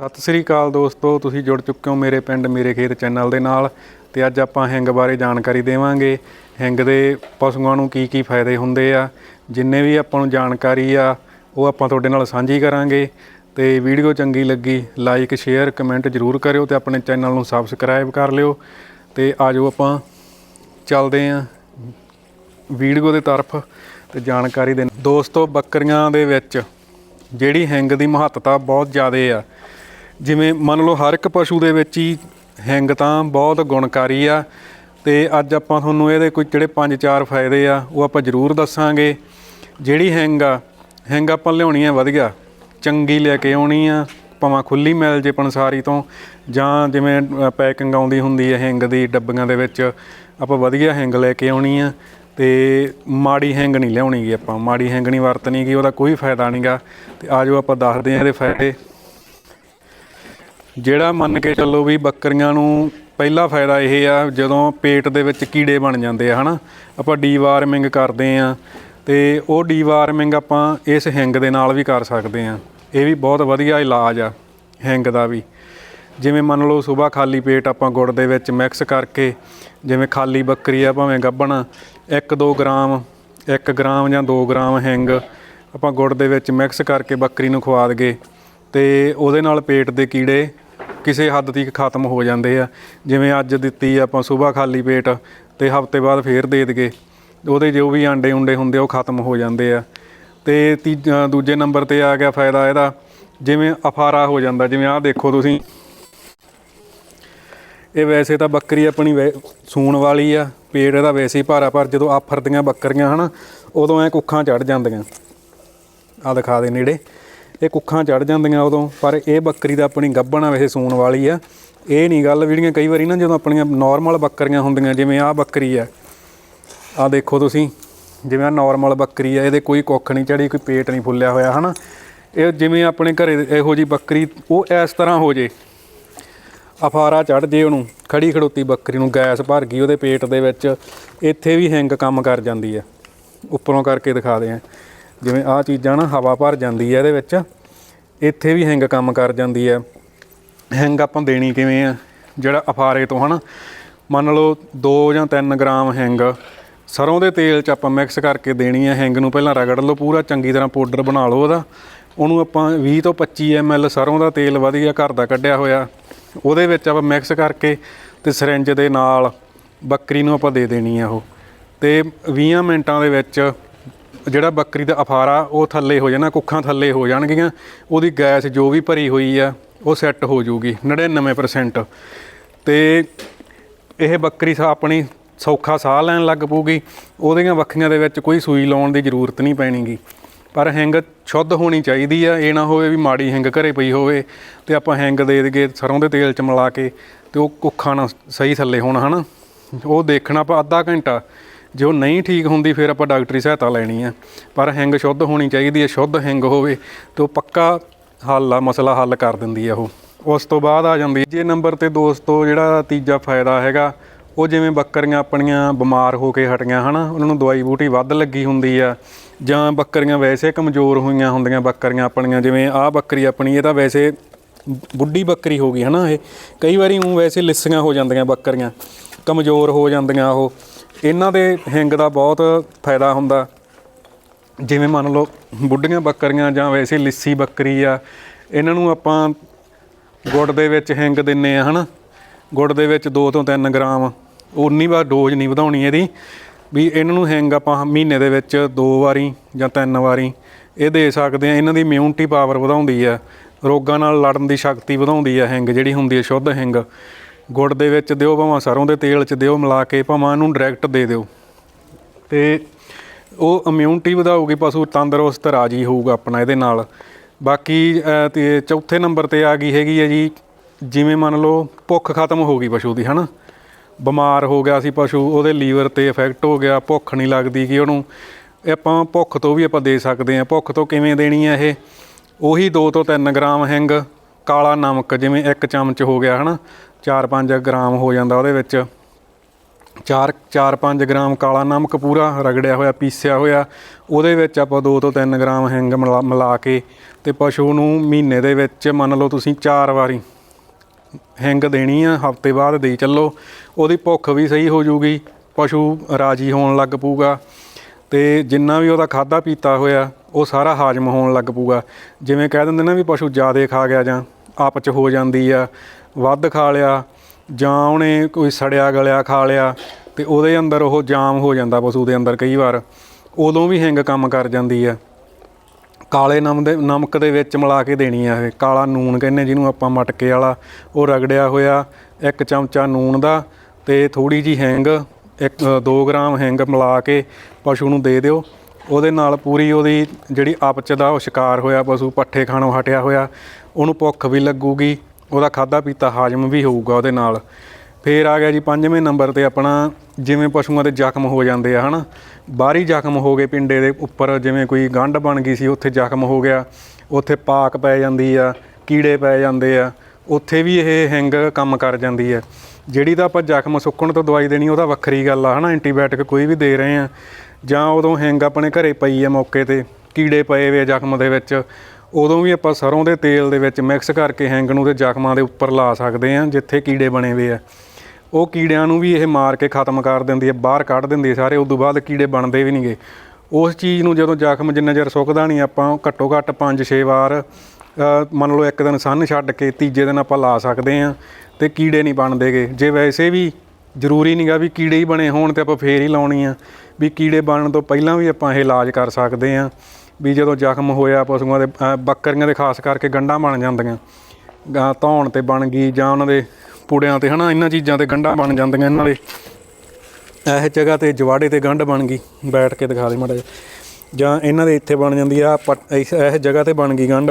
ਸਤਿ ਸ੍ਰੀ ਅਕਾਲ ਦੋਸਤੋ, ਤੁਸੀਂ ਜੁੜ ਚੁੱਕੇ ਹੋ ਮੇਰੇ ਪਿੰਡ ਮੇਰੇ ਖੇਤ ਚੈਨਲ ਦੇ ਨਾਲ ਤੇ ਅੱਜ ਆਪਾਂ ਹਿੰਗ ਬਾਰੇ ਜਾਣਕਾਰੀ ਦੇਵਾਂਗੇ। ਹਿੰਗ ਦੇ ਪਸ਼ੂਆਂ ਨੂੰ ਕੀ ਕੀ ਫਾਇਦੇ ਹੁੰਦੇ ਆ, ਜਿੰਨੇ ਵੀ ਆਪਾਂ ਨੂੰ ਜਾਣਕਾਰੀ ਆ, ਉਹ ਆਪਾਂ ਤੁਹਾਡੇ ਨਾਲ ਸਾਂਝੀ ਕਰਾਂਗੇ। ਤੇ ਵੀਡੀਓ ਚੰਗੀ ਲੱਗੀ, ਲਾਈਕ, ਸ਼ੇਅਰ, ਕਮੈਂਟ ਜਰੂਰ ਕਰਿਓ ਤੇ ਆਪਣੇ ਚੈਨਲ ਨੂੰ ਸਬਸਕ੍ਰਾਈਬ ਕਰ ਲਿਓ। ਤੇ ਆਜੋ ਆਪਾਂ ਚੱਲਦੇ ਆਂ ਵੀਡੀਓ ਦੇ ਤਰਫ ਤੇ ਜਾਣਕਾਰੀ ਦੇ ਦੋਸਤੋ, ਬੱਕਰੀਆਂ ਦੇ ਵਿੱਚ ਜਿਹੜੀ ਹਿੰਗ ਦੀ ਮਹੱਤਤਾ ਬਹੁਤ ਜ਼ਿਆਦਾ ਆ। ਜਿਵੇਂ ਮੰਨ ਲਓ ਹਰ ਇੱਕ ਪਸ਼ੂ ਦੇ ਵਿੱਚ ਹੀ ਹਿੰਗ ਤਾਂ ਬਹੁਤ ਗੁਣਕਾਰੀ ਆ, ਤੇ ਅੱਜ ਆਪਾਂ ਤੁਹਾਨੂੰ ਇਹਦੇ ਕੋਈ ਜਿਹੜੇ ਪੰਜ ਚਾਰ ਫਾਇਦੇ ਆ, ਉਹ ਆਪਾਂ ਜ਼ਰੂਰ ਦੱਸਾਂਗੇ। ਜਿਹੜੀ ਹਿੰਗ ਆ, ਹਿੰਗ ਆਪਾਂ ਲਿਆਉਣੀ ਆ ਵਧੀਆ, ਚੰਗੀ ਲੈ ਕੇ ਆਉਣੀ ਆ, ਭਾਵੇਂ ਖੁੱਲੀ ਮਿਲ ਜੇ ਪੰਸਾਰੀ ਤੋਂ, ਜਾਂ ਜਿਵੇਂ ਪੈਕਿੰਗ ਆਉਂਦੀ ਹੁੰਦੀ ਹੈ ਹਿੰਗ ਦੀ ਡੱਬੀਆਂ ਦੇ ਵਿੱਚ, ਆਪਾਂ ਵਧੀਆ ਹਿੰਗ ਲੈ ਕੇ ਆਉਣੀ ਆ, ਤੇ ਮਾੜੀ ਹਿੰਗ ਨਹੀਂ ਲਿਆਉਣੀ ਗੀ ਆਪਾਂ, ਮਾੜੀ ਹਿੰਗ ਨਹੀਂ ਵਰਤਣੀ ਗੀ, ਉਹਦਾ ਕੋਈ ਫਾਇਦਾ ਨਹੀਂਗਾ ਤੇ ਆਜੋ ਆਪਾਂ ਦੱਸਦੇ ਹਾਂ ਇਹਦੇ ਫਾਇਦੇ। ਜਿਹੜਾ ਮੰਨ ਕੇ ਚੱਲੋ ਵੀ ਬੱਕਰੀਆਂ ਨੂੰ ਪਹਿਲਾ ਫਾਇਦਾ ਇਹ ਆ, ਜਦੋਂ ਪੇਟ ਦੇ ਵਿੱਚ ਕੀੜੇ ਬਣ ਜਾਂਦੇ ਆ, ਹਨਾ? ਆਪਾਂ ਡੀਵਾਰਮਿੰਗ ਕਰਦੇ ਆ ਤੇ ਉਹ ਡੀਵਾਰਮਿੰਗ ਆਪਾਂ ਇਸ ਹਿੰਗ ਦੇ ਨਾਲ ਵੀ ਕਰ ਸਕਦੇ ਆ। ਇਹ ਵੀ ਬਹੁਤ ਵਧੀਆ ਇਲਾਜ ਆ, ਹਿੰਗ ਦਾ ਵੀ। ਜਿਵੇਂ ਮੰਨ ਲਓ ਸਵੇਰ ਖਾਲੀ ਪੇਟ ਆਪਾਂ ਗੁੜ ਦੇ ਵਿੱਚ ਮਿਕਸ ਕਰਕੇ, ਜਿਵੇਂ ਖਾਲੀ ਬੱਕਰੀ ਆ, ਭਾਵੇਂ ਗੱਭਣ 1-2 ਗ੍ਰਾਮ 1 ਗ੍ਰਾਮ ਜਾਂ 2 ਗ੍ਰਾਮ ਹਿੰਗ ਆਪਾਂ ਗੁੜ ਦੇ ਵਿੱਚ ਮਿਕਸ ਕਰਕੇ ਬੱਕਰੀ ਨੂੰ ਖਵਾ ਦਗੇ ਤੇ ਉਹਦੇ ਨਾਲ ਪੇਟ ਦੇ ਕੀੜੇ ਕਿਸੇ ਹੱਦ ਤੱਕ ਖਤਮ ਹੋ ਜਾਂਦੇ ਆ। ਜਿਵੇਂ ਅੱਜ ਦਿੱਤੀ ਆਪਾਂ ਸਵੇਰ ਖਾਲੀ ਪੇਟ ਤੇ ਹਫ਼ਤੇ ਬਾਅਦ ਫੇਰ ਦੇ ਦਗੇ ਉਹਦੇ ਜੋ ਵੀ ਆਂਡੇ ਉਂਡੇ ਹੁੰਦੇ ਉਹ ਖਤਮ ਹੋ ਜਾਂਦੇ ਆ। ਤੇ ਤੀਜਾ ਦੂਜੇ ਨੰਬਰ ਤੇ ਆ ਗਿਆ ਫਾਇਦਾ ਇਹਦਾ। ਜਿਵੇਂ ਅਫਾਰਾ ਹੋ ਜਾਂਦਾ, ਜਿਵੇਂ ਆਹ ਦੇਖੋ ਤੁਸੀਂ। ਇਹ ਵੈਸੇ ਤਾਂ ਬੱਕਰੀ ਆਪਣੀ ਵੈ- ਸੂਣ ਵਾਲੀ ਆ, ਪੇਟ ਇਹਦਾ ਵੈਸੇ ਹੀ ਭਾਰਾ, ਪਰ ਜਦੋਂ ਆਫਰਦੀਆਂ ਬੱਕਰੀਆਂ ਹਨ, ਉਦੋਂ ਐ ਕੁੱਖਾਂ ਚੜ ਜਾਂਦੀਆਂ। ਆ ਦਿਖਾ ਦੇ ਨੇੜੇ। ਇਹ ਕੁੱਖਾਂ ਚੜ ਜਾਂਦੀਆਂ ਉਦੋਂ, ਪਰ ਇਹ ਬੱਕਰੀ ਦਾ ਆਪਣੀ ਗੱਭਣ ਆ, ਵੈਸੇ ਸੂਣ ਵਾਲੀ ਆ। ਇਹ ਨਹੀਂ ਗੱਲ ਜਿਹੜੀਆਂ ਕਈ ਵਾਰੀ ਨਾ ਜਦੋਂ ਆਪਣੀਆਂ ਨਾਰਮਲ ਬੱਕਰੀਆਂ ਹੁੰਦੀਆਂ, ਜਿਵੇਂ ਆਹ ਬੱਕਰੀ ਆ। ਆ ਦੇਖੋ ਤੁਸੀਂ, ਜਿਵੇਂ ਆ ਨਾਰਮਲ ਬੱਕਰੀ ਆ, ਇਹਦੇ ਕੋਈ ਕੁੱਖ ਨਹੀਂ ਚੜੀ ਕੋਈ ਪੇਟ ਨਹੀਂ ਫੁੱਲਿਆ ਹੋਇਆ, ਹਨਾ? ਇਹ ਜਿਵੇਂ ਆਪਣੇ ਘਰੇ ਇਹੋ ਜੀ ਬੱਕਰੀ, ਉਹ ਇਸ ਤਰ੍ਹਾਂ ਹੋ ਜੇ। ਅਫਾਰਾ ਚੜ ਜੇ ਉਹਨੂੰ ਖੜੀ ਖੜੋਤੀ ਬੱਕਰੀ ਨੂੰ ਗੈਸ ਭਰ ਗਈ ਉਹਦੇ ਪੇਟ ਦੇ ਵਿੱਚ, ਇੱਥੇ ਵੀ ਹਿੰਗ ਕੰਮ ਕਰ ਜਾਂਦੀ ਹੈ ਉੱਪਰੋਂ ਕਰਕੇ ਦਿਖਾ ਦੇ ਆ। ਜਿਵੇਂ ਆਹ ਚੀਜ਼ਾਂ ਨਾ ਹਵਾ ਭਰ ਜਾਂਦੀ ਹੈ ਇਹਦੇ ਵਿੱਚ, ਇੱਥੇ ਵੀ ਹਿੰਗ ਕੰਮ ਕਰ ਜਾਂਦੀ ਹੈ ਹਿੰਗ ਆਪਾਂ ਦੇਣੀ ਕਿਵੇਂ ਆ? ਜਿਹੜਾ ਅਫਾਰੇ ਤੋਂ, ਹਨਾ? ਮੰਨ ਲਓ 2 ਜਾਂ 3 ਗ੍ਰਾਮ ਹੈਂਗ, ਸਰੋਂ ਦੇ ਤੇਲ 'ਚ ਆਪਾਂ ਮਿਕਸ ਕਰਕੇ ਦੇਣੀ ਹੈ ਹਿੰਗ ਨੂੰ ਪਹਿਲਾਂ ਰਗੜ ਲਓ, ਪੂਰਾ ਚੰਗੀ ਤਰ੍ਹਾਂ ਪਾਊਡਰ ਬਣਾ ਲਓ ਉਹਦਾ। ਉਹਨੂੰ ਆਪਾਂ 20 ਤੋਂ 25 ml ਸਰੋਂ ਦਾ ਤੇਲ ਵਧੀਆ ਘਰ ਦਾ ਕੱਢਿਆ ਹੋਇਆ। ਉਹਦੇ ਵਿੱਚ ਆਪਾਂ ਮਿਕਸ ਕਰਕੇ ਤੇ ਸਿਰੰਜ ਦੇ ਨਾਲ ਬੱਕਰੀ ਨੂੰ ਆਪਾਂ ਦੇ ਦੇਣੀ ਹੈ ਉਹ। ਤੇ 20 ਮਿੰਟਾਂ ਦੇ ਵਿੱਚ ਜਿਹੜਾ ਬੱਕਰੀ ਦਾ ਅਫਾਰਾ, ਉਹ ਥੱਲੇ ਹੋ ਜਾਣਾ, ਕੁੱਖਾਂ ਥੱਲੇ ਹੋ ਜਾਣਗੀਆਂ। ਉਹਦੀ ਗੈਸ ਜੋ ਵੀ ਭਰੀ ਹੋਈ ਆ, ਉਹ ਸੈੱਟ ਹੋ ਜਾਊਗੀ 99% ਤੇ ਇਹ ਬੱਕਰੀ ਸਾ ਆਪਣੀ ਸੌਖਾ ਸਾਹ ਲੈਣ ਲੱਗ ਪਊਗੀ। ਉਹਦੀਆਂ ਵੱਖੀਆਂ ਦੇ ਵਿੱਚ ਕੋਈ ਸੂਈ ਲਾਉਣ ਦੀ ਜ਼ਰੂਰਤ ਨਹੀਂ ਪੈਣੀਗੀ। ਪਰ ਹਿੰਗ ਸ਼ੁੱਧ ਹੋਣੀ ਚਾਹੀਦੀ ਆ, ਇਹ ਨਾ ਹੋਵੇ ਵੀ ਮਾੜੀ ਹਿੰਗ ਘਰੇ ਪਈ ਹੋਵੇ ਤੇ ਆਪਾਂ ਹਿੰਗ ਦੇ ਦੇਈਏ ਸਰੋਂ ਦੇ ਤੇਲ ਚ ਮਿਲਾ ਕੇ ਤੇ ਉਹ ਕੁੱਖਾਂ ਨਾਲ ਸਹੀ ਥੱਲੇ ਹੋਣ, ਹਨਾ? ਉਹ ਦੇਖਣਾ ਆਪਾਂ ਅੱਧਾ ਘੰਟਾ। ਜੇ ਉਹ ਨਹੀਂ ਠੀਕ ਹੁੰਦੀ, ਫਿਰ ਆਪਾਂ ਡਾਕਟਰੀ ਸਹਾਇਤਾ ਲੈਣੀ ਆ। ਪਰ ਹਿੰਗ ਸ਼ੁੱਧ ਹੋਣੀ ਚਾਹੀਦੀ ਹੈ, ਸ਼ੁੱਧ ਹਿੰਗ ਹੋਵੇ ਤੇ ਉਹ ਪੱਕਾ ਹੱਲ ਆ, ਮਸਲਾ ਹੱਲ ਕਰ ਦਿੰਦੀ ਆ ਉਹ। ਉਸ ਤੋਂ ਬਾਅਦ ਆ ਜਾਂਦੀ, ਜੇ ਨੰਬਰ ਤੇ ਦੋਸਤੋ ਜਿਹੜਾ ਤੀਜਾ ਫਾਇਦਾ ਹੈਗਾ, ਉਹ ਜਿਵੇਂ ਬੱਕਰੀਆਂ ਆਪਣੀਆਂ ਬਿਮਾਰ ਹੋ ਕੇ ਹਟੀਆਂ ਹਨਾ, ਉਹਨਾਂ ਨੂੰ ਦਵਾਈ ਬੂਟੀ ਵੱਧ ਲੱਗੀ ਹੁੰਦੀ ਆ, ਜਾਂ ਬੱਕਰੀਆਂ ਵੈਸੇ ਕਮਜ਼ੋਰ ਹੋਈਆਂ ਹੁੰਦੀਆਂ, ਬੱਕਰੀਆਂ ਆਪਣੀਆਂ, ਜਿਵੇਂ ਆਹ ਬੱਕਰੀ ਆਪਣੀ, ਇਹ ਤਾਂ ਵੈਸੇ ਬੁੱਢੀ ਬੱਕਰੀ ਹੋ ਗਈ, ਹਨਾ, ਇਹ ਕਈ ਵਾਰੀ ਉਹ ਵੈਸੇ ਲਿੱਸੀਆਂ ਹੋ ਜਾਂਦੀਆਂ ਬੱਕਰੀਆਂ, ਕਮਜ਼ੋਰ ਹੋ ਜਾਂਦੀਆਂ ਉਹ। ਇਹਨਾਂ ਦੇ ਹਿੰਗ ਦਾ ਬਹੁਤ ਫਾਇਦਾ ਹੁੰਦਾ। ਜਿਵੇਂ ਮੰਨ ਲਓ ਬੁੱਢੀਆਂ ਬੱਕਰੀਆਂ ਜਾਂ ਵੈਸੇ ਲਿੱਸੀ ਬੱਕਰੀ ਆ, ਇਹਨਾਂ ਨੂੰ ਆਪਾਂ ਗੁੜ ਦੇ ਵਿੱਚ ਹਿੰਗ ਦਿੰਨੇ ਆ, ਹਨਾ? ਗੁੜ ਦੇ ਵਿੱਚ 2 ਤੋਂ 3 ਗ੍ਰਾਮ ਉਨੀ ਵਾਰ ਡੋਜ਼ ਨਹੀਂ ਵਧਾਉਣੀ ਇਹਦੀ। ਵੀ ਇਹਨਾਂ ਨੂੰ ਹਿੰਗ ਆਪਾਂ ਮਹੀਨੇ ਦੇ ਵਿੱਚ ਦੋ ਵਾਰੀ ਜਾਂ ਤਿੰਨ ਵਾਰੀ ਇਹ ਦੇ ਸਕਦੇ ਆ। ਇਹਨਾਂ ਦੀ ਇਮਿਊਨਿਟੀ ਪਾਵਰ ਵਧਾਉਂਦੀ ਆ। ਰੋਗਾਂ ਨਾਲ ਲੜਨ ਦੀ ਸ਼ਕਤੀ ਵਧਾਉਂਦੀ ਆ ਹਿੰਗ, ਜਿਹੜੀ ਹੁੰਦੀ ਹੈ ਸ਼ੁੱਧ ਹਿੰਗ। ਗੁੜ ਦੇ ਵਿੱਚ ਦਿਓ ਭਾਵੇਂ ਸਰੋਂ ਦੇ ਤੇਲ 'ਚ ਦਿਓ ਮਿਲਾ ਕੇ ਭਾਵੇਂ ਇਹਨੂੰ ਡਾਇਰੈਕਟ ਦੇ ਦਿਓ। ਤੇ ਉਹ ਇਮਿਊਨਿਟੀ ਵਧਾਊਗੀ ਪਸ਼ੂ ਤੰਦਰੁਸਤ ਰਾਜੀ ਹੋਊਗਾ ਆਪਣਾ ਇਹਦੇ ਨਾਲ। ਬਾਕੀ ਅਹ, ਤੇ ਚੌਥੇ ਨੰਬਰ ਤੇ ਆ ਗਈ ਹੈਗੀ ਹੈ ਜੀ ਜਿਵੇਂ ਮੰਨ ਲਓ ਭੁੱਖ ਖਤਮ ਹੋ ਗਈ ਪਸ਼ੂ ਦੀ ਹਨਾ? ਬਿਮਾਰ ਹੋ ਗਿਆ ਸੀ ਪਸ਼ੂ ਉਹਦੇ ਲੀਵਰ ਤੇ ਇਫੈਕਟ ਹੋ ਗਿਆ ਭੁੱਖ ਨਹੀਂ ਲੱਗਦੀ ਕਿ ਉਹਨੂੰ ਆਪਾਂ ਭੁੱਖ ਤੋਂ ਵੀ ਆਪਾਂ ਦੇ ਸਕਦੇ ਹਾਂ। ਭੁੱਖ ਤੋਂ ਕਿਵੇਂ ਦੇਣੀ ਹੈ ਇਹ? ਉਹੀ 2 ਤੋਂ 3 ਗ੍ਰਾਮ ਹਿੰਗ ਕਾਲਾ ਨਮਕ ਜਿਵੇਂ ਇੱਕ ਚਮਚ ਹੋ ਗਿਆ ਹਨਾ? 4-5 ਗ੍ਰਾਮ ਹੋ ਜਾਂਦਾ ਉਹਦੇ ਵਿੱਚ। 4 4-5 ਗ੍ਰਾਮ ਕਾਲਾ ਨਮਕ ਪੂਰਾ ਰਗੜਿਆ ਹੋਇਆ, ਪੀਸਿਆ ਹੋਇਆ। ਉਹਦੇ ਵਿੱਚ ਆਪਾਂ 2 ਤੋਂ 3 ਗ੍ਰਾਮ ਹਿੰਗ ਮਿਲਾ ਮਿਲਾ ਕੇ ਤੇ ਪਸ਼ੂ ਨੂੰ ਮਹੀਨੇ ਦੇ ਵਿੱਚ ਮੰਨ ਲਓ ਤੁਸੀਂ 4 ਵਾਰੀ ਹਿੰਗ ਦੇਣੀ ਆ, ਹਫ਼ਤੇ ਬਾਅਦ ਦੇ ਚੱਲੋ। ਉਹਦੀ ਭੁੱਖ ਵੀ ਸਹੀ ਹੋ ਜਾਊਗੀ, ਪਸ਼ੂ ਰਾਜੀ ਹੋਣ ਲੱਗ ਪਊਗਾ ਤੇ ਜਿੰਨਾ ਵੀ ਉਹਦਾ ਖਾਦਾ ਪੀਤਾ ਹੋਇਆ, ਉਹ ਸਾਰਾ ਹਾਜ਼ਮ ਹੋਣ ਲੱਗ ਪਊਗਾ। ਜਿਵੇਂ ਕਹਿ ਦਿੰਦੇ ਨਾ ਵੀ ਪਸ਼ੂ ਜ਼ਿਆਦਾ ਖਾ ਗਿਆ ਜਾਂ ਆਪ ਚ ਹੋ ਜਾਂਦੀ ਆ, ਵੱਧ ਖਾ ਲਿਆ, ਜਾਂ ਉਹਨੇ ਕੋਈ ਸੜਿਆ ਗਲਿਆ ਖਾ ਲਿਆ, ਤੇ ਉਹਦੇ ਅੰਦਰ ਉਹ ਜਾਮ ਹੋ ਜਾਂਦਾ ਪਸ਼ੂ ਦੇ ਅੰਦਰ ਕਈ ਵਾਰ, ਉਦੋਂ ਵੀ ਹਿੰਗ ਕੰਮ ਕਰ ਜਾਂਦੀ ਆ। ਕਾਲੇ ਨਮਕ ਦੇ ਨਮਕ ਦੇ ਵਿੱਚ ਮਿਲਾ ਕੇ ਦੇਣੀ ਆ ਇਹ, ਕਾਲਾ ਨੂਣ ਕਹਿੰਦੇ ਜਿਹਨੂੰ ਆਪਾਂ ਮਟਕੇ ਵਾਲਾ, ਉਹ ਰਗੜਿਆ ਹੋਇਆ, ਇੱਕ ਚਮਚਾ ਨੂਣ ਦਾ, ਤੇ ਥੋੜੀ ਜੀ ਹਿੰਗ, ਇੱਕ 2 ਗ੍ਰਾਮ ਹਿੰਗ ਮਿਲਾ ਕੇ ਪਸ਼ੂ ਨੂੰ ਦੇ ਦਿਓ। ਉਹਦੇ ਨਾਲ ਪੂਰੀ ਉਹਦੀ ਜਿਹੜੀ ਆਪਚ ਦਾ ਉਹ ਸ਼ਿਕਾਰ ਹੋਇਆ, ਪਸ਼ੂ ਪੱਠੇ ਖਾਣੋਂ ਹਟਿਆ ਹੋਇਆ ਉਹਨੂੰ ਭੁੱਖ ਵੀ ਲੱਗੂਗੀ, ਉਹਦਾ ਖਾਦਾ ਪੀਤਾ ਹਾਜ਼ਮ ਵੀ ਹੋਊਗਾ ਉਹਦੇ ਨਾਲ। ਫੇਰ ਆ ਗਿਆ ਜੀ ਪੰਜਵੇਂ ਨੰਬਰ ਤੇ ਆਪਣਾ, ਜਿਵੇਂ ਪਸ਼ੂਆਂ ਦੇ ਜ਼ਖਮ ਹੋ ਜਾਂਦੇ ਆ, ਹਨਾ? ਬਾਹਰੀ ਜ਼ਖਮ ਹੋ ਗਏ ਪਿੰਡੇ ਦੇ ਉੱਪਰ, ਜਿਵੇਂ ਕੋਈ ਗੰਢ ਬਣ ਗਈ ਸੀ, ਉੱਥੇ ਜ਼ਖਮ ਹੋ ਗਿਆ। ਉੱਥੇ ਪਾਕ ਪੈ ਜਾਂਦੀ ਆ, ਕੀੜੇ ਪੈ ਜਾਂਦੇ ਆ, ਉੱਥੇ ਵੀ ਇਹ ਹਿੰਗ ਕੰਮ ਕਰ ਜਾਂਦੀ ਹੈ ਜਿਹੜੀ ਤਾਂ ਆਪਾਂ ਜ਼ਖਮ ਸੁੱਕਣ ਤੋਂ ਦਵਾਈ ਦੇਣੀ ਉਹਦਾ ਵੱਖਰੀ ਗੱਲ ਆ, ਹਨਾ? ਐਂਟੀਬਾਇਓਟਿਕ ਕੋਈ ਵੀ ਦੇ ਰਹੇ ਆ। ਜਾਂ ਉਦੋਂ ਹਿੰਗ ਆਪਣੇ ਘਰੇ ਪਈ ਆ ਮੌਕੇ ਤੇ, ਕੀੜੇ ਪਏ ਵੇ ਜ਼ਖਮ ਦੇ ਵਿੱਚ। ਉਦੋਂ ਵੀ ਆਪਾਂ ਸਰੋਂ ਦੇ ਤੇਲ ਦੇ ਵਿੱਚ ਮਿਕਸ ਕਰਕੇ ਹੈਂਗ ਨੂੰ ਤੇ ਜ਼ਖਮਾਂ ਦੇ ਉੱਪਰ ਲਾ ਸਕਦੇ ਆ ਜਿੱਥੇ ਕੀੜੇ ਬਣੇ ਹੋਏ ਆ। ਉਹ ਕੀੜਿਆਂ ਨੂੰ ਵੀ ਇਹ ਮਾਰ ਕੇ ਖਤਮ ਕਰ ਦਿੰਦੀ ਹੈ ਬਾਹਰ ਕੱਢ ਦਿੰਦੀ ਹੈ ਸਾਰੇ ਉਸ ਤੋਂ ਬਾਅਦ ਕੀੜੇ ਬਣਦੇ ਵੀ ਨਹੀਂਗੇ। ਉਸ ਚੀਜ਼ ਨੂੰ ਜਦੋਂ ਜ਼ਖਮ ਜਿੰਨਾ ਚਿਰ ਸੁੱਕਦਾ ਨਹੀਂ, ਆਪਾਂ ਘੱਟੋ ਘੱਟ 5-6 ਵਾਰ ਮੰਨ ਲਓ ਇੱਕ ਦਿਨ ਸੰਨ ਛੱਡ ਕੇ ਤੀਜੇ ਦਿਨ ਆਪਾਂ ਲਾ ਸਕਦੇ ਆ ਤੇ ਕੀੜੇ ਨਹੀਂ ਬਣਦੇਗੇ। ਜੇ ਵੈਸੇ ਵੀ ਜ਼ਰੂਰੀ ਨਹੀਂਗਾ ਵੀ ਕੀੜੇ ਹੀ ਬਣੇ ਹੋਣ ਤੇ ਆਪਾਂ ਫੇਰ ਹੀ ਲਾਉਣੀ ਆ, ਵੀ ਕੀੜੇ ਬਣਨ ਤੋਂ ਪਹਿਲਾਂ ਵੀ ਆਪਾਂ ਇਹ ਇਲਾਜ ਕਰ ਸਕਦੇ ਆ ਵੀ ਜਦੋਂ ਜ਼ਖਮ ਹੋਇਆ ਪਸ਼ੂਆਂ ਦੇ ਬੱਕਰੀਆਂ ਦੇ ਖਾਸ ਕਰਕੇ ਗੰਢਾਂ ਬਣ ਜਾਂਦੀਆਂ। ਗਾਂ ਧੌਣ ਤੇ ਬਣ ਗਈ ਜਾਂ ਉਹਨਾਂ ਦੇ ਪੂੜਿਆਂ ਤੇ, ਹਨਾ, ਇਹਨਾਂ ਚੀਜ਼ਾਂ ਤੇ ਗੰਢਾਂ ਬਣ ਜਾਂਦੀਆਂ ਇਹਨਾਂ ਦੇ। ਇਹ ਜਗ੍ਹਾ ਤੇ ਜਵਾੜੇ ਤੇ ਗੰਢ ਬਣ ਗਈ, ਬੈਠ ਕੇ ਦਿਖਾ ਦੇ ਮਾੜਾ ਜਿਹਾ। ਜਾਂ ਇਹਨਾਂ ਦੇ ਇੱਥੇ ਬਣ ਜਾਂਦੀ ਆ, ਪੱਟ- ਇਸ, ਇਹ ਜਗ੍ਹਾ ਤੇ ਬਣ ਗਈ ਗੰਢ।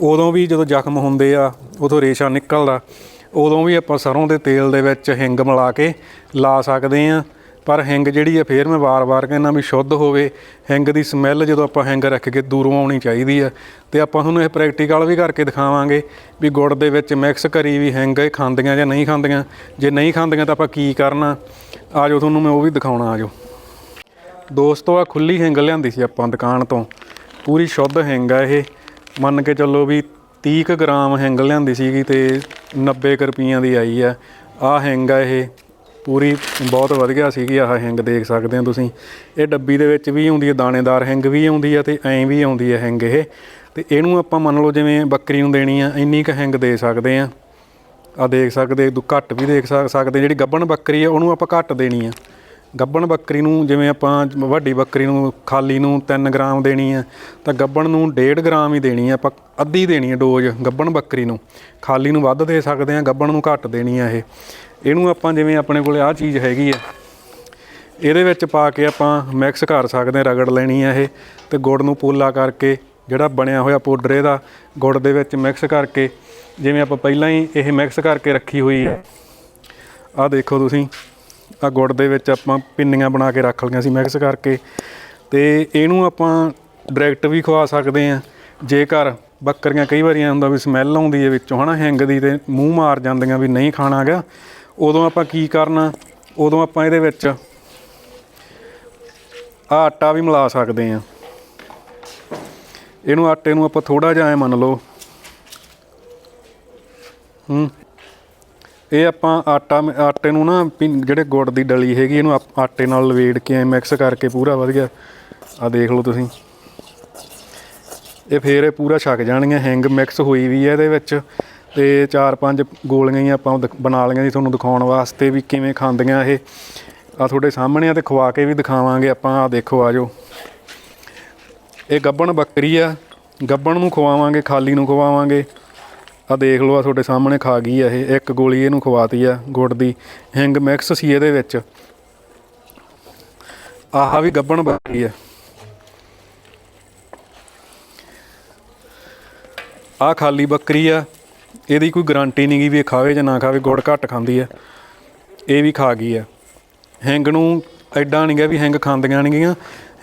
ਉਦੋਂ ਵੀ ਜਦੋਂ ਜ਼ਖਮ ਹੁੰਦੇ ਆ ਉਦੋਂ ਰੇਸ਼ਾ ਨਿਕਲਦਾ। ਉਦੋਂ ਵੀ ਆਪਾਂ ਸਰੋਂ ਦੇ ਤੇਲ ਦੇ ਵਿੱਚ ਹਿੰਗ ਮਿਲਾ ਕੇ ਲਾ ਸਕਦੇ ਆ। ਪਰ ਹਿੰਗ ਜਿਹੜੀ ਹੈ ਫੇਰ ਮੈਂ ਵਾਰ-ਵਾਰ ਕਹਿੰਦਾ ਵੀ ਸ਼ੁੱਧ ਹੋਵੇ, ਹਿੰਗ ਦੀ ਸਮੈਲ ਜਦੋਂ ਆਪਾਂ ਹਿੰਗ ਰੱਖ ਕੇ ਦੂਰੋਂ ਆਉਣੀ ਚਾਹੀਦੀ ਆ ਤੇ ਆਪਾਂ ਤੁਹਾਨੂੰ ਇਹ ਪ੍ਰੈਕਟੀਕਲ ਵੀ ਕਰਕੇ ਦਿਖਾਵਾਂਗੇ ਵੀ ਗੁੜ ਦੇ ਵਿੱਚ ਮਿਕਸ ਕਰੀ ਵੀ ਹਿੰਗ ਇਹ ਖਾਂਦੀਆਂ ਜਾਂ ਨਹੀਂ ਖਾਂਦੀਆਂ। ਜੇ ਨਹੀਂ ਖਾਂਦੀਆਂ ਤਾਂ ਆਪਾਂ ਕੀ ਕਰਨਾ? ਆਜੋ ਤੁਹਾਨੂੰ ਮੈਂ ਉਹ ਵੀ ਦਿਖਾਉਣਾ, ਆਜੋ। ਦੋਸਤੋ ਆ ਖੁੱਲੀ ਹਿੰਗ ਲਿਆਂਦੀ ਸੀ ਆਪਾਂ ਦੁਕਾਨ ਤੋਂ। ਪੂਰੀ ਸ਼ੁੱਧ ਹਿੰਗ ਆ ਇਹ। ਮੰਨ ਕੇ ਚੱਲੋ ਵੀ 30 ਕੁ ਗ੍ਰਾਮ ਹਿੰਗ ਲਿਆਂਦੀ ਸੀਗੀ ਤੇ 90 ਕੁ ਰੁਪਈਆਂ ਦੀ ਆਈ ਆ। ਆ ਹਿੰਗ ਆ ਇਹ। ਪੂਰੀ ਬਹੁਤ ਵਧੀਆ ਸੀਗੀ ਆਹ ਹਿੰਗ ਦੇਖ ਸਕਦੇ ਹੋ ਤੁਸੀਂ। ਇਹ ਡੱਬੀ ਦੇ ਵਿੱਚ ਵੀ ਆਉਂਦੀ ਹੈ, ਦਾਣੇਦਾਰ ਹਿੰਗ ਵੀ ਆਉਂਦੀ ਹੈ ਤੇ ਐਂ ਵੀ ਆਉਂਦੀ ਹੈ ਹਿੰਗ ਇਹ। ਤੇ ਇਹਨੂੰ ਆਪਾਂ ਮੰਨ ਲਓ ਜਿਵੇਂ ਬੱਕਰੀ ਨੂੰ ਦੇਣੀ ਆ, ਇੰਨੀ ਕੁ ਹਿੰਗ ਦੇ ਸਕਦੇ ਆ। ਆ ਦੇਖ ਸਕਦੇ, ਦੂ ਘੱਟ ਵੀ ਦੇਖ ਸਕਦੇ, ਜਿਹੜੀ ਗੱਬਣ ਬੱਕਰੀ ਆ, ਉਹਨੂੰ ਆਪਾਂ ਘੱਟ ਦੇਣੀ ਆ। ਗੱਬਣ ਬੱਕਰੀ ਨੂੰ ਜਿਵੇਂ ਆਪਾਂ ਵੱਡੀ ਬੱਕਰੀ ਨੂੰ ਖਾਲੀ ਨੂੰ 3 ਗ੍ਰਾਮ ਦੇਣੀ ਆ, ਤਾਂ ਗੱਬਣ ਨੂੰ 1.5 ਗ੍ਰਾਮ ਹੀ ਦੇਣੀ ਆ, ਆਪਾਂ ਅੱਧੀ ਦੇਣੀ ਆ ਡੋਜ਼ ਗੱਬਣ ਬੱਕਰੀ ਨੂੰ। ਖਾਲੀ ਨੂੰ ਵੱਧ ਦੇ ਸਕਦੇ ਆ, ਗੱਬਣ ਨੂੰ ਘੱਟ ਦੇਣੀ ਆ ਇਹ। ਇਹਨੂੰ ਆਪਾਂ ਜਿਵੇਂ ਆਪਣੇ ਕੋਲੇ ਆਹ ਚੀਜ਼ ਹੈਗੀ ਆ, ਇਹਦੇ ਵਿੱਚ ਪਾ ਕੇ ਆਪਾਂ ਮਿਕਸ ਕਰ ਸਕਦੇ ਹਾਂ, ਰਗੜ ਲੈਣੀ ਆ ਇਹ, ਤੇ ਗੁੜ ਨੂੰ ਪੋਲਾ ਕਰਕੇ, ਜਿਹੜਾ ਬਣਿਆ ਹੋਇਆ ਪਾਊਡਰ ਇਹਦਾ, ਗੁੜ ਦੇ ਵਿੱਚ ਮਿਕਸ ਕਰਕੇ, ਜਿਵੇਂ ਆਪਾਂ ਪਹਿਲਾਂ ਹੀ ਇਹ ਮਿਕਸ ਕਰਕੇ ਰੱਖੀ ਹੋਈ ਹੈ ਆਹ ਦੇਖੋ ਤੁਸੀਂ ਆ ਗੁੜ ਦੇ ਵਿੱਚ ਆਪਾਂ ਪਿੰਨੀਆਂ ਬਣਾ ਕੇ ਰੱਖ ਲਈਆਂ ਸੀ ਮਿਕਸ ਕਰਕੇ, ਤੇ ਇਹਨੂੰ ਆਪਾਂ ਡਾਇਰੈਕਟ ਵੀ ਖਵਾ ਸਕਦੇ ਆ ਜੇਕਰ ਬੱਕਰੀਆਂ ਕਈ ਵਾਰੀਆਂ ਹੁੰਦਾ ਵੀ ਸਮੈਲ ਆਉਂਦੀ ਹੈ ਵਿੱਚੋਂ, ਹਨਾ, ਹਿੰਗ ਦੀ ਤੇ ਮੂੰਹ ਮਾਰ ਜਾਂਦੀਆਂ ਵੀ ਨਹੀਂ ਖਾਣਾ ਗਾ ਉਦੋਂ ਆਪਾਂ ਕੀ ਕਰਨਾ? ਉਦੋਂ ਆਪਾਂ ਇਹਦੇ ਵਿੱਚ ਆ ਆਟਾ ਵੀ ਮਿਲਾ ਸਕਦੇ ਆ ਇਹਨੂੰ ਆਟੇ ਨੂੰ ਆਪਾਂ ਥੋੜਾ ਜਿਹਾ ਐ ਮੰਨ ਲਓ। ਹੂੰ। ਇਹ ਆਪਾਂ ਆਟਾ ਆਟੇ ਨੂੰ ਨਾ ਵੀ ਜਿਹੜੇ ਗੁੜ ਦੀ ਡਲੀ ਹੈਗੀ, ਇਹਨੂੰ ਆਟੇ ਨਾਲ ਲਵੇੜ ਕੇ ਐ ਮਿਕਸ ਕਰਕੇ ਪੂਰਾ ਵਧੀਆ ਆ ਦੇਖ ਲਓ ਤੁਸੀਂ। ਇਹ ਫੇਰ ਇਹ ਪੂਰਾ ਛਕ ਜਾਣਗੀਆਂ, ਹੈਂਗ ਮਿਕਸ ਹੋਈ ਵੀ ਹੈ ਇਹਦੇ ਵਿੱਚ। ਤੇ ਚਾਰ ਪੰਜ ਗੋਲੀਆਂ ਹੀ ਆਪਾਂ ਦਿਖ- ਬਣਾ ਲਈਆਂ ਜੀ ਤੁਹਾਨੂੰ ਦਿਖਾਉਣ ਵਾਸਤੇ ਵੀ ਕਿਵੇਂ ਖਾਂਦੀਆਂ ਇਹ। ਆ ਤੁਹਾਡੇ ਸਾਹਮਣੇ ਆ ਤੇ ਖਵਾ ਕੇ ਵੀ ਦਿਖਾਵਾਂਗੇ ਆਪਾਂ ਆ ਦੇਖੋ ਆਜੋ ਇਹ ਗੱਬਣ ਬੱਕਰੀ ਆ, ਗੱਬਣ ਨੂੰ ਖਵਾਵਾਂਗੇ, ਖਾਲੀ ਨੂੰ ਖਵਾਵਾਂਗੇ। ਆ ਦੇਖ ਲਓ ਆ ਤੁਹਾਡੇ ਸਾਹਮਣੇ ਖਾ ਗਈ ਆ ਇਹ, ਇੱਕ ਗੋਲੀ ਇਹਨੂੰ ਖਵਾਤੀ ਆ ਗੁੜ ਦੀ, ਹਿੰਗ ਮਿਕਸ ਸੀ ਇਹਦੇ ਵਿੱਚ। ਆਹ ਵੀ ਗੱਬਣ ਬੱਕਰੀ ਆ। ਆ ਖਾਲੀ ਬੱਕਰੀ ਆ ਇਹਦੀ ਕੋਈ ਗਾਰੰਟੀ ਨਹੀਂ ਗੀ ਵੀ ਇਹ ਖਾਵੇ ਜਾਂ ਨਾ ਖਾਵੇ, ਗੁੜ ਘੱਟ ਖਾਂਦੀ ਹੈ। ਇਹ ਵੀ ਖਾ ਗਈ ਆ ਹਿੰਗ ਨੂੰ ਐਡਾ ਨਹੀਂ ਗਿਆ ਵੀ ਹਿੰਗ ਖਾਂਦੀਆਂ ਨਹੀਂ ਗੀਆਂ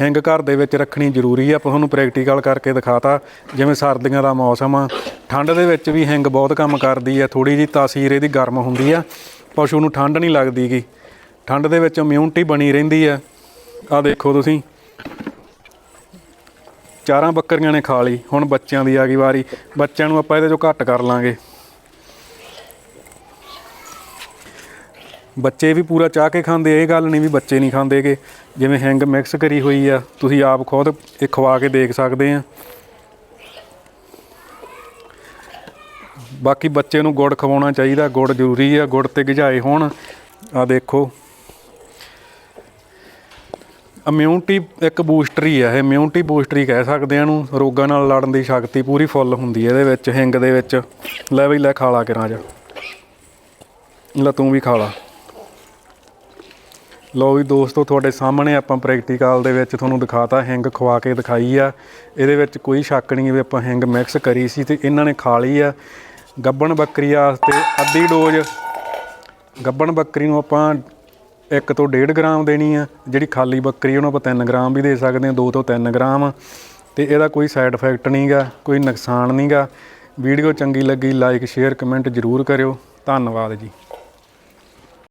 ਹਿੰਗ ਘਰ ਦੇ ਵਿੱਚ ਰੱਖਣੀ ਜ਼ਰੂਰੀ ਆ ਆਪਾਂ ਤੁਹਾਨੂੰ ਪ੍ਰੈਕਟੀਕਲ ਕਰਕੇ ਦਿਖਾਤਾ। ਜਿਵੇਂ ਸਰਦੀਆਂ ਦਾ ਮੌਸਮ ਆ, ਠੰਡ ਦੇ ਵਿੱਚ ਵੀ ਹਿੰਗ ਬਹੁਤ ਕੰਮ ਕਰਦੀ ਆ ਥੋੜੀ ਜੀ ਤਾਸੀਰ ਇਹਦੀ ਗਰਮ ਹੁੰਦੀ ਆ। ਪਸ਼ੂ ਨੂੰ ਠੰਡ ਨਹੀਂ ਲੱਗਦੀ ਗੀ। ਠੰਡ ਦੇ ਵਿੱਚ ਇਮਿਊਨਿਟੀ ਬਣੀ ਰਹਿੰਦੀ ਆ ਆ ਦੇਖੋ ਤੁਸੀਂ। ਚਾਰਾਂ ਬੱਕਰੀਆਂ ਨੇ ਖਾ ਲਈ, ਹੁਣ ਬੱਚਿਆਂ ਦੀ ਆ ਗਈ ਵਾਰੀ। ਬੱਚਿਆਂ ਨੂੰ ਆਪਾਂ ਇਹਦੇ ਚੋਂ ਘੱਟ ਕਰ ਲਾਂਗੇ। ਬੱਚੇ ਵੀ ਪੂਰਾ ਚਾਹ ਕੇ ਖਾਂਦੇ, ਇਹ ਗੱਲ ਨਹੀਂ ਵੀ ਬੱਚੇ ਨਹੀਂ ਖਾਂਦੇਗੇ ਜਿਵੇਂ ਹੈਂਗ ਮਿਕਸ ਕਰੀ ਹੋਈ ਆ, ਤੁਸੀਂ ਆਪ ਖੁਦ ਇਹ ਖਵਾ ਕੇ ਦੇਖ ਸਕਦੇ ਆ। ਬਾਕੀ ਬੱਚੇ ਨੂੰ ਗੁੜ ਖਵਾਉਣਾ ਚਾਹੀਦਾ, ਗੁੜ ਜ਼ਰੂਰੀ ਆ, ਗੁੜ ਤੇ ਗਿਝਾਏ ਹੋਣ। ਆ ਦੇਖੋ। ਇਮਿਊਨਿਟੀ ਇੱਕ ਬੂਸਟਰ ਹੀ ਆ, ਇਹ ਇਮਿਊਨਿਟੀ ਬੂਸਟਰ ਹੀ ਕਹਿ ਸਕਦੇ ਆ ਇਹਨੂੰ। ਰੋਗਾਂ ਨਾਲ ਲੜਨ ਦੀ ਸ਼ਕਤੀ ਪੂਰੀ ਫੁੱਲ ਹੁੰਦੀ ਹੈ ਇਹਦੇ ਵਿੱਚ, ਹਿੰਗ ਦੇ ਵਿੱਚ। ਲੈ ਬਈ, ਲੈ ਖਾ ਲਾ ਕੇ ਰਾਜਾ ਲੈ ਤੂੰ ਵੀ ਖਾ ਲਾ। ਲੋ ਵੀ ਦੋਸਤੋ, ਤੁਹਾਡੇ ਸਾਹਮਣੇ ਆਪਾਂ ਪ੍ਰੈਕਟੀਕਲ ਦੇ ਵਿੱਚ ਤੁਹਾਨੂੰ ਦਿਖਾਤਾ, ਹਿੰਗ ਖਵਾ ਕੇ ਦਿਖਾਈ ਆ। ਇਹਦੇ ਵਿੱਚ ਕੋਈ ਸ਼ੱਕ ਨਹੀਂ ਵੀ ਆਪਾਂ ਹਿੰਗ ਮਿਕਸ ਕਰੀ ਸੀ ਤੇ ਇਹਨਾਂ ਨੇ ਖਾ ਲਈ ਆ। ਗੱਬਣ ਬੱਕਰੀ ਵਾਸਤੇ ਅੱਧੀ ਡੋਜ਼ ਗੱਬਣ ਬੱਕਰੀ ਨੂੰ ਆਪਾਂ 1 ਤੋਂ 1.5 ਗ੍ਰਾਮ ਦੇਣੀ ਆ, ਜਿਹੜੀ ਖਾਲੀ ਬੱਕਰੀ ਉਹਨੂੰ ਆਪਾਂ 3 ਗ੍ਰਾਮ ਵੀ ਦੇ ਸਕਦੇ ਹਾਂ 2 ਤੋਂ 3 ਗ੍ਰਾਮ। ਤੇ ਇਹਦਾ ਕੋਈ ਸਾਈਡ ਇਫੈਕਟ ਨਹੀਂਗਾ ਕੋਈ ਨੁਕਸਾਨ ਨਹੀਂਗਾ ਵੀਡੀਓ ਚੰਗੀ ਲੱਗੀ ਲਾਈਕ ਸ਼ੇਅਰ ਕਮੈਂਟ ਜ਼ਰੂਰ ਕਰਿਓ। ਧੰਨਵਾਦ ਜੀ।